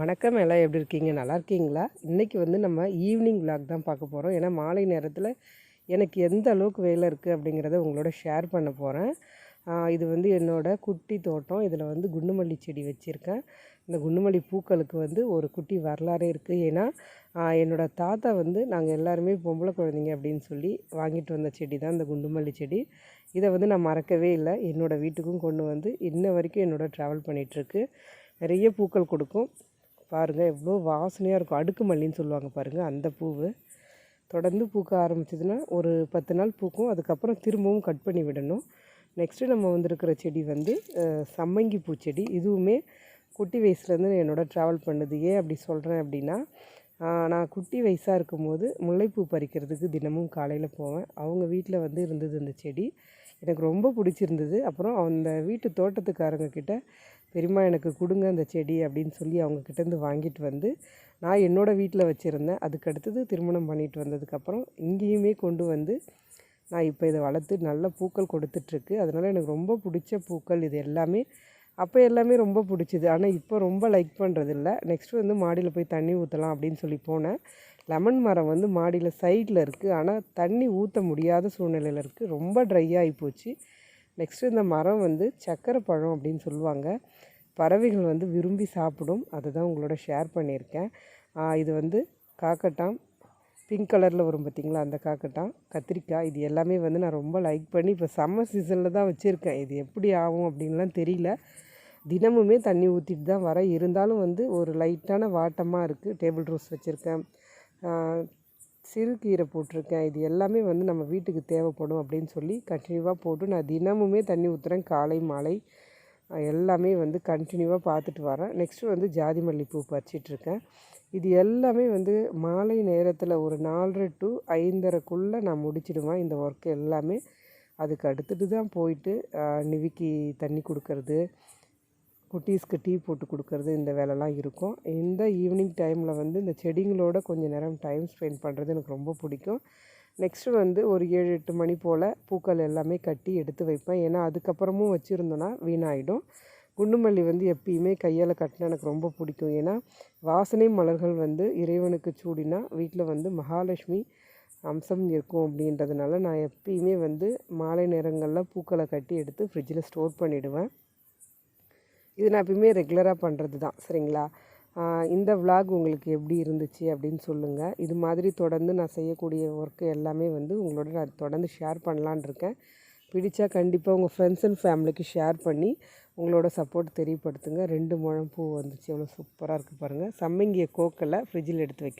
வணக்கம் எல்லாம் எப்படி இருக்கீங்க? நல்லா இருக்கீங்களா? இன்றைக்கி வந்து நம்ம ஈவினிங் விளாக் தான் பார்க்க போகிறோம் ஏன்னா மாலை நேரத்தில் எனக்கு எந்த அளவுக்கு வேலை இருக்குது அப்படிங்கிறத உங்களோட ஷேர் பண்ண போகிறேன் இது வந்து என்னோடய குட்டி தோட்டம். இதில் வந்து குண்டுமல்லி செடி வச்சுருக்கேன். இந்த குண்டுமல்லி பூக்களுக்கு வந்து ஒரு குட்டி வரலாறே இருக்குது ஏன்னா என்னோடய தாத்தா வந்து நாங்கள் எல்லாருமே பொம்பளை குழந்தைங்க அப்படின்னு சொல்லி வாங்கிட்டு வந்த செடி தான் இந்த குண்டுமல்லி செடி. இதை வந்து நான் மறக்கவே இல்லை. என்னோடய வீட்டுக்கும் கொண்டு வந்து இன்ன வரைக்கும் என்னோட ட்ராவல் பண்ணிகிட்ருக்கு நிறைய பூக்கள் கொடுக்கும். பாருங்கள் எவ்வளோ வாசனையாக இருக்கும். அடுக்கு மல்லின்னு சொல்லுவாங்க பாருங்கள் அந்த பூவு. தொடர்ந்து பூக்க ஆரம்பிச்சதுன்னா ஒரு பத்து நாள் பூக்கும். அதுக்கப்புறம் திரும்பவும் கட் பண்ணி விடணும். நெக்ஸ்ட்டு நம்ம வந்திருக்கிற செடி வந்து சம்மங்கி பூச்செடி. இதுவுமே குட்டி வயசுலேருந்து என்னோட ட்ராவல் பண்ணுது. ஏன் அப்படி சொல்கிறேன் அப்படின்னா நான் குட்டி வயசாக இருக்கும்போது முல்லைப்பூ பறிக்கிறதுக்கு தினமும் காலையில் போவேன். அவங்க வீட்டில் வந்து இருந்தது இந்த செடி. எனக்கு ரொம்ப பிடிச்சிருந்தது. அப்புறம் அந்த வீட்டு தோட்டத்துக்காரங்க கிட்ட பெரியம்மா எனக்கு கொடுங்க அந்த செடி அப்படின்னு சொல்லி அவங்கக்கிட்டேருந்து வாங்கிட்டு வந்து நான் என்னோடய வீட்டில் வச்சுருந்தேன். அதுக்கடுத்தது திருமணம் பண்ணிட்டு வந்ததுக்கப்புறம் இங்கேயுமே கொண்டு வந்து நான் இப்போ இதை வளர்த்து நல்ல பூக்கள் கொடுத்துட்ருக்கு அதனால் எனக்கு ரொம்ப பிடிச்ச பூக்கள் இது எல்லாமே. அப்போ எல்லாமே ரொம்ப பிடிச்சிது. ஆனால் இப்போ ரொம்ப லைக் பண்ணுறதில்ல நெக்ஸ்ட்டு வந்து மாடியில் போய் தண்ணி ஊற்றலாம் அப்படின்னு சொல்லி போனேன். லெமன் மரம் வந்து மாடியில் சைடில் இருக்குது ஆனால் தண்ணி ஊற்ற முடியாத சூழ்நிலையில் இருக்குது ரொம்ப ட்ரை ஆகி போச்சு. நெக்ஸ்ட்டு இந்த மரம் வந்து சக்கரை பழம் அப்படின்னு சொல்லுவாங்க. பறவைகள் வந்து விரும்பி சாப்பிடும். அதை தான் உங்களோட ஷேர் பண்ணியிருக்கேன். இது வந்து காக்கட்டான் பிங்க் கலரில் வரும் பார்த்திங்களா அந்த காக்கட்டான் கத்திரிக்காய் இது எல்லாமே வந்து நான் ரொம்ப லைக் பண்ணி இப்போ சம்மர் சீசனில் தான் வச்சுருக்கேன். இது எப்படி ஆகும் அப்படின்லாம் தெரியல. தினமுமே தண்ணி ஊற்றிட்டு தான் வரேன் இருந்தாலும் வந்து ஒரு லைட்டான வாட்டமாக இருக்குது டேபிள் ரோஸ் வச்சுருக்கேன். சிறுகீரை போட்டிருக்கேன். இது எல்லாமே வந்து நம்ம வீட்டுக்கு தேவைப்படும் அப்படின்னு சொல்லி கண்டினியூவாக போட்டு நான் தினமுமே தண்ணி ஊற்றுறேன் காலை மாலை எல்லாமே வந்து கண்டினியூவாக பார்த்துட்டு வரேன். நெக்ஸ்ட்டு வந்து ஜாதி மல்லிப்பூ பறிச்சிட்ருக்கேன் இது எல்லாமே வந்து மாலை நேரத்தில் ஒரு நாலரை டு ஐந்தரைக்குள்ளே நான் முடிச்சிடுவேன். இந்த ஒர்க் எல்லாமே. அதுக்கு அடுத்துட்டு தான் போயிட்டு நிவிக்கி தண்ணி கொடுக்கறது குட்டீஸ்க்கு டீ போட்டு கொடுக்கறது இந்த வேலைலாம் இருக்கும். இந்த ஈவினிங் டைமில் வந்து இந்த செடிங்களோட கொஞ்சம் நேரம் டைம் ஸ்பெண்ட் பண்ணுறது எனக்கு ரொம்ப பிடிக்கும். நெக்ஸ்ட்டு வந்து ஒரு ஏழு எட்டு மணி போல் பூக்கள் எல்லாமே கட்டி எடுத்து வைப்பேன். ஏன்னா அதுக்கப்புறமும் வச்சுருந்தோன்னா வீணாயிடும். குண்டுமல்லி வந்து எப்பயுமே கையால் கட்டினா எனக்கு ரொம்ப பிடிக்கும். ஏன்னா வாசனை மலர்கள் வந்து இறைவனுக்கு சூடினா வீட்டில் வந்து மகாலட்சுமி அம்சம் இருக்கும் அப்படின்றதுனால நான் எப்பயுமே வந்து மாலை நேரங்களில் பூக்களை கட்டி எடுத்து ஃப்ரிட்ஜில் ஸ்டோர் பண்ணிவிடுவேன் இது நான் எப்பயுமே ரெகுலராக பண்ணுறது தான் சரிங்களா? இந்த விலாக் உங்களுக்கு எப்படி இருந்துச்சு அப்படின்னு சொல்லுங்கள் இது மாதிரி தொடர்ந்து நான் செய்யக்கூடிய ஒர்க்கு எல்லாமே வந்து உங்களோட நான் தொடர்ந்து ஷேர் பண்ணலான் இருக்கேன். பிடிச்சா கண்டிப்பாக உங்கள் ஃப்ரெண்ட்ஸ் அண்ட் ஃபேமிலிக்கு ஷேர் பண்ணி உங்களோட சப்போர்ட் தெரியப்படுத்துங்க. ரெண்டு முழம் பூ வந்துச்சு. எவ்வளோ சூப்பராக இருக்குது பாருங்கள் சம்மங்கிய கோக்கலை ஃப்ரிட்ஜில் எடுத்து வைக்க